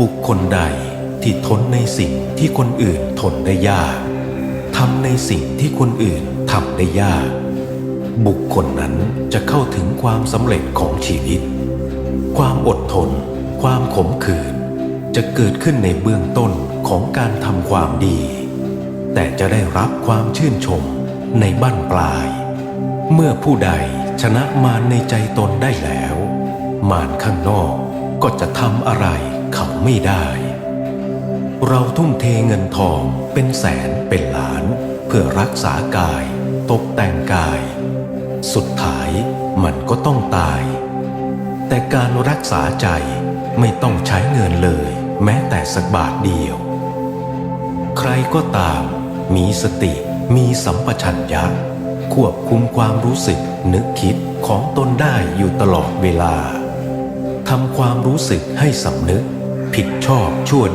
บุคคลใดที่ทนในสิ่งที่คนอื่นทนได้ยากทำในสิ่งที่คนอื่นทำได้ยาก บุคคลนั้นจะเข้าถึงความสำเร็จของชีวิต ความอดทน ความขมขื่นจะเกิดขึ้นในเบื้องต้นของการทำความดี แต่จะได้รับความชื่นชมในบั้นปลาย เมื่อผู้ใดชนะมารในใจตนได้แล้ว มารข้างนอกก็จะทำอะไร เขาไม่ได้ เราทุ่มเทเงินทองเป็นแสนเป็นล้าน เพื่อรักษากาย ตกแต่งกาย สุดท้ายมันก็ต้องตาย แต่การรักษาใจไม่ต้องใช้เงินเลย แม้แต่สักบาทเดียว ใครก็ตาม มีสติมีสัมปชัญญะควบคุมความรู้สึกนึกคิดของตนได้อยู่ตลอดเวลาทำความรู้สึกให้สำนึก ผิดชอบชั่วดี